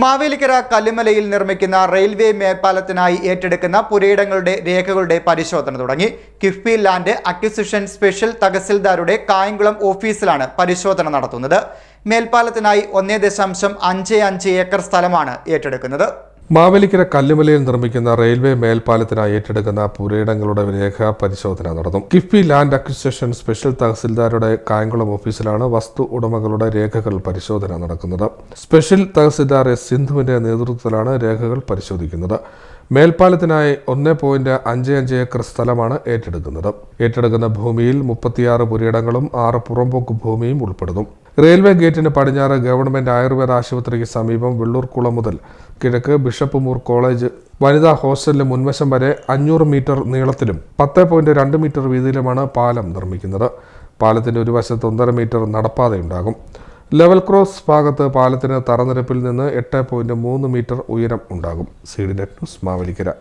മാവേലിക്കര കല്ലുമലയിൽ നിർമ്മിക്കുന്ന റെയിൽവേ മേൽപ്പാലത്തിനായി ഏറ്റെടുക്കുന്ന പുരയിടങ്ങളുടെ രേഖകളുടെ പരിശോധന തുടങ്ങി. കിഫ്ബി ലാൻഡ് അക്വിസിഷൻ സ്പെഷ്യൽ തഹസിൽദാരുടെ കായംകുളം ഓഫീസിലാണ് പരിശോധന നടത്തുന്നത്. മേൽപ്പാലത്തിനായി ഒന്നേ ദശാംശം അഞ്ച് അഞ്ച് ഏക്കർ സ്ഥലമാണ് ഏറ്റെടുക്കുന്നത്. മാവേലിക്കര കല്ലുമലയിൽ നിർമ്മിക്കുന്ന റെയിൽവേ മേൽപ്പാലത്തിനായി ഏറ്റെടുക്കുന്ന പുരയിടങ്ങളുടെ രേഖാ പരിശോധന നടന്നു. കിഫ്ബി ലാൻഡ് അക്വിസിഷൻ സ്പെഷ്യൽ തഹസിൽദാരുടെ കായംകുളം ഓഫീസിലാണ് വസ്തു ഉടമകളുടെ രേഖകൾ പരിശോധന നടക്കുന്നത്. സ്പെഷ്യൽ തഹസിൽദാർ എസ് സിന്ധുവിന്റെ നേതൃത്വത്തിലാണ് രേഖകൾ പരിശോധിക്കുന്നത്. മേൽപ്പാലത്തിനായി ഒന്ന് പോയിന്റ് അഞ്ച് അഞ്ച് ഏക്കർ സ്ഥലമാണ് ഏറ്റെടുക്കുന്നത്. ഏറ്റെടുക്കുന്ന ഭൂമിയിൽ മുപ്പത്തിയാറ് പുരയിടങ്ങളും ആറ് പുറമ്പോക്ക് ഭൂമിയും ഉൾപ്പെടുന്നു. റെയിൽവേ ഗേറ്റിന് പടിഞ്ഞാറ് ഗവൺമെന്റ് ആയുർവേദ ആശുപത്രിക്ക് സമീപം വെള്ളൂർക്കുളം മുതൽ കിഴക്ക് ബിഷപ്പ് മൂർ കോളേജ് വനിതാ ഹോസ്റ്റലിന് മുൻവശം വരെ അഞ്ഞൂറ് മീറ്റർ നീളത്തിലും പത്ത് പോയിന്റ് രണ്ട് മീറ്റർ വീതിയിലുമാണ് പാലം നിർമ്മിക്കുന്നത്. പാലത്തിന്റെ ഒരു വശത്ത് ഒന്നര മീറ്റർ നടപ്പാതയുണ്ടാകും. ലെവൽ ക്രോസ് ഭാഗത്ത് പാലത്തിന് തറനിരപ്പിൽ നിന്ന് എട്ട് പോയിന്റ് മൂന്ന് മീറ്റർ ഉയരം ഉണ്ടാകും. CD net news Mavelikara.